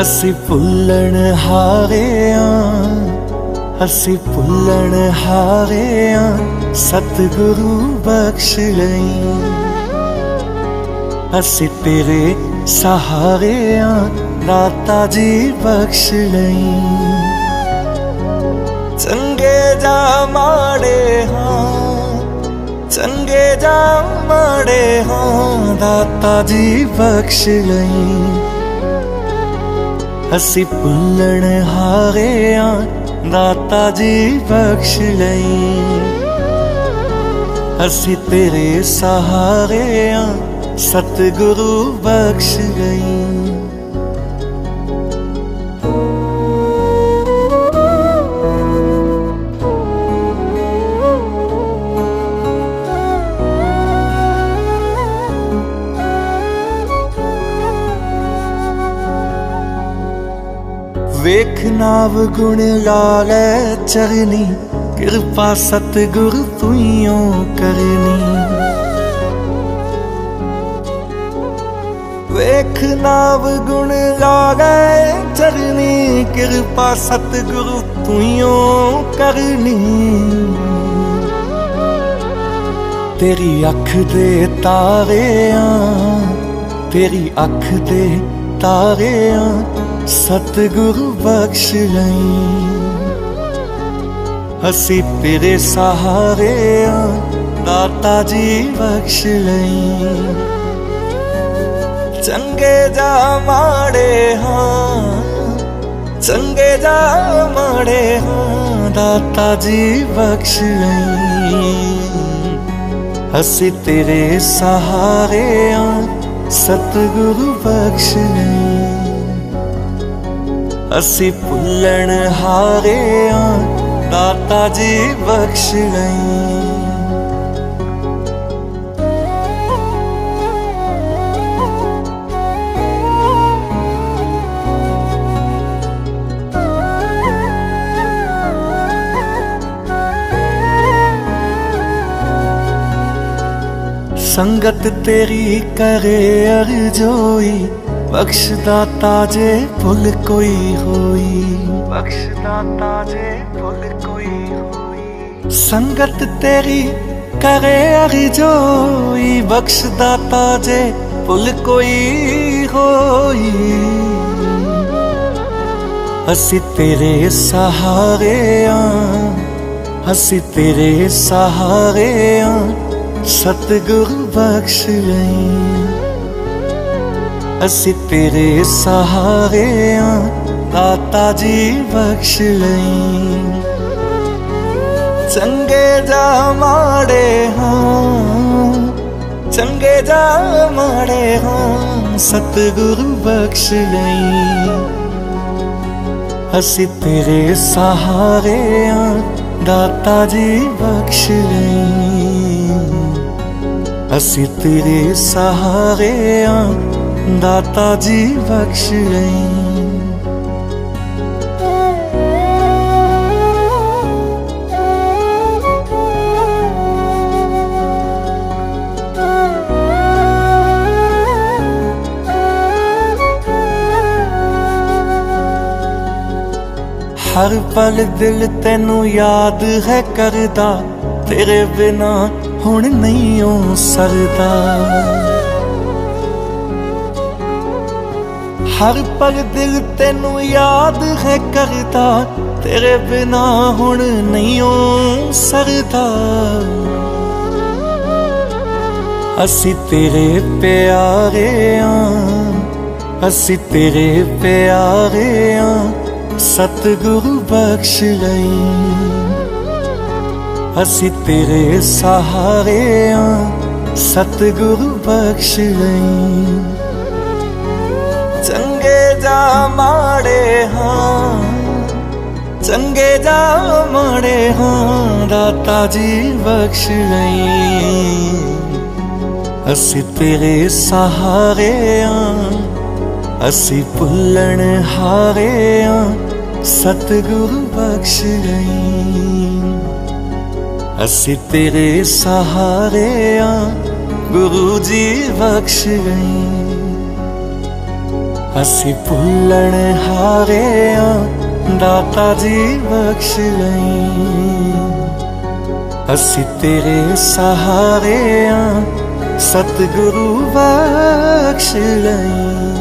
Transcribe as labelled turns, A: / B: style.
A: ਅਸੀਂ ਭੁੱਲਣ ਹਾਰੇ ਆਂ ਅਸੀਂ ਭੁੱਲਣ ਹਾਰੇ ਆਂ ਸਤਿਗੁਰੂ ਬਖਸ਼ ਲਈ। ਅਸੀਂ ਤੇਰੇ ਸਹਾਰੇ ਆਂ ਦਾਤਾ ਜੀ ਬਖਸ਼ ਲਈ। ਚੰਗੇ ਜਾਂ ਮਾੜੇ ਹਾਂ, ਚੰਗੇ ਜਾਂ ਮਾੜੇ ਹਾਂ, ਦਾਤਾ ਜੀ ਬਖਸ਼ ਲਈ। ਅਸੀਂ ਭੁੱਲਣ ਹਾਰੇ ਆਂ ਦਾਤਾ ਜੀ ਬਖਸ਼ ਲਈ। ਅਸੀਂ ਤੇਰੇ ਸਹਾਰੇ ਆਂ ਸਤਿਗੁਰੂ ਬਖਸ਼ ਗਈ ਵੇਖ ਨਾਵ ਗੁਣ ਲਾਲੇ ਚਰਨੀ, ਕਿਰਪਾ ਸਤਿਗੁਰ ਤੁਈਓ ਕਰਨੀ। ਵੇਖ ਨਾਵ ਗੁਣ ਲਾਲੇ ਚਰਨੀ, ਕਿਰਪਾ ਸਤਿਗੁਰ ਤੁਈਓ ਕਰਨੀ। ਤੇਰੀ ਅੱਖ ਦੇ ਤਾਰਿਆਂ, ਤੇਰੀ ਅੱਖ ਦੇ ਤਾਰਿਆਂ ਸਤਿਗੁਰੂ ਬਖਸ਼ ਲਈ। ਅਸੀਂ ਤੇਰੇ ਸਹਾਰੇ ਆ ਦਾਤਾ ਜੀ ਬਖਸ਼ ਲਈ। ਚੰਗੇ ਜਾ ਮਾੜੇ ਹਾਂ, ਚੰਗੇ ਜਾ ਮਾੜੇ ਹਾਂ ਦਾਤਾ ਜੀ ਬਖਸ਼ ਲਈ। ਅਸੀਂ ਤੇਰੇ ਸਹਾਰੇ ਆ ਸਤਿਗੁਰੂ ਬਖਸ਼ ਲਈ। ਅਸੀਂ ਭੁੱਲਣ ਹਾਰੇ ਆਂ ਦਾਤਾ ਜੀ ਬਖਸ਼ ਲਈ ਸੰਗਤ ਤੇਰੀ ਕਰੇ ਅਰਜੋਈ ਬਖਸ਼ ਦਾਤਾ ਜੇ ਭੁੱਲ ਕੋਈ ਹੋਈ। ਬਖਸ਼ ਦਾਤਾ ਜੇ ਭੁੱਲ ਕੋਈ ਹੋਈ। ਸੰਗਤ ਤੇਰੀ ਕਰੇ ਅਰਜੋਈ। ਬਖਸ਼ ਦਾਤਾ ਜੇ ਭੁੱਲ ਕੋਈ ਹੋਈ। ਅਸੀਂ ਤੇਰੇ ਸਹਾਰੇ ਆਂ ਅਸੀਂ ਤੇਰੇ ਸਹਾਰੇ ਆਂ ਸਤਿਗੁਰੂ ਬਖਸ਼ ਲਈ ਅਸੀਂ ਤੇਰੇ ਸਹਾਰੇ ਆਂ, ਦਾਤਾ ਜੀ ਬਖਸ਼ ਲਈ। ਚੰਗੇ ਜਾ ਮਾੜੇ ਹਾਂ ਚੰਗੇ ਜਾ ਮਾੜੇ ਹਾਂ ਸਤਿਗੁਰੂ ਬਖਸ਼ ਲਈ। ਅਸੀਂ ਤੇਰੇ ਸਹਾਰੇ ਆਂ, ਦਾਤਾ ਜੀ ਬਖਸ਼ ਲਈ। ਅਸੀਂ ਤੇਰੇ ਸਹਾਰੇ ਆ ਦਾਤਾ ਜੀ ਬਖਸ਼ ਗਈ ਹਰ ਪਲ ਦਿਲ ਤੈਨੂੰ ਯਾਦ ਹੈ ਕਰਦਾ, ਤੇਰੇ ਬਿਨਾ ਹੁਣ ਨਹੀਂ ਉਹ ਸਰਦਾ। ਹਰ ਪਲ ਦਿਲ ਤੈਨੂੰ ਯਾਦ ਹੈ ਕਰਦਾ, ਤੇਰੇ ਬਿਨਾ ਹੁਣ ਨਹੀਂ ਓ ਸਰਦਾ। ਅਸੀਂ ਤੇਰੇ ਪਿਆਰੇ ਆਂ, ਅਸੀਂ ਤੇਰੇ ਪਿਆਰੇ ਆਂ, ਸਤਿਗੁਰੂ ਬਖਸ਼ ਲਈ ਅਸੀਂ ਤੇਰੇ ਸਹਾਰੇ ਆਂ, ਸਤਿਗੁਰੂ ਬਖਸ਼ ਲਈ ਜਾ ਮਾੜੇ ਹਾਂ, ਚੰਗੇ ਜਾ ਮਾੜੇ ਹਾਂ, ਦਾਤਾ ਜੀ ਬਖਸ਼ ਗਈ ਅਸੀਂ ਤੇਰੇ ਸਹਾਰੇ ਆਂ, ਅਸੀਂ ਭੁੱਲਣ ਹਾਰੇ ਆਂ, ਸਤਿਗੁਰੂ ਬਖਸ਼ ਗਈ ਅਸੀਂ ਤੇਰੇ ਸਹਾਰੇ ਆਂ, ਗੁਰੂ ਜੀ ਬਖਸ਼ ਗਈ ਅਸੀਂ ਭੁੱਲਣ ਹਾਰੇ ਆ, ਦਾਤਾ ਜੀ ਬਖਸ਼ ਲਈ। ਅਸੀਂ ਤੇਰੇ ਸਹਾਰੇ ਆ, ਸਤਿਗੁਰੂ ਬਖਸ਼ ਲਈ।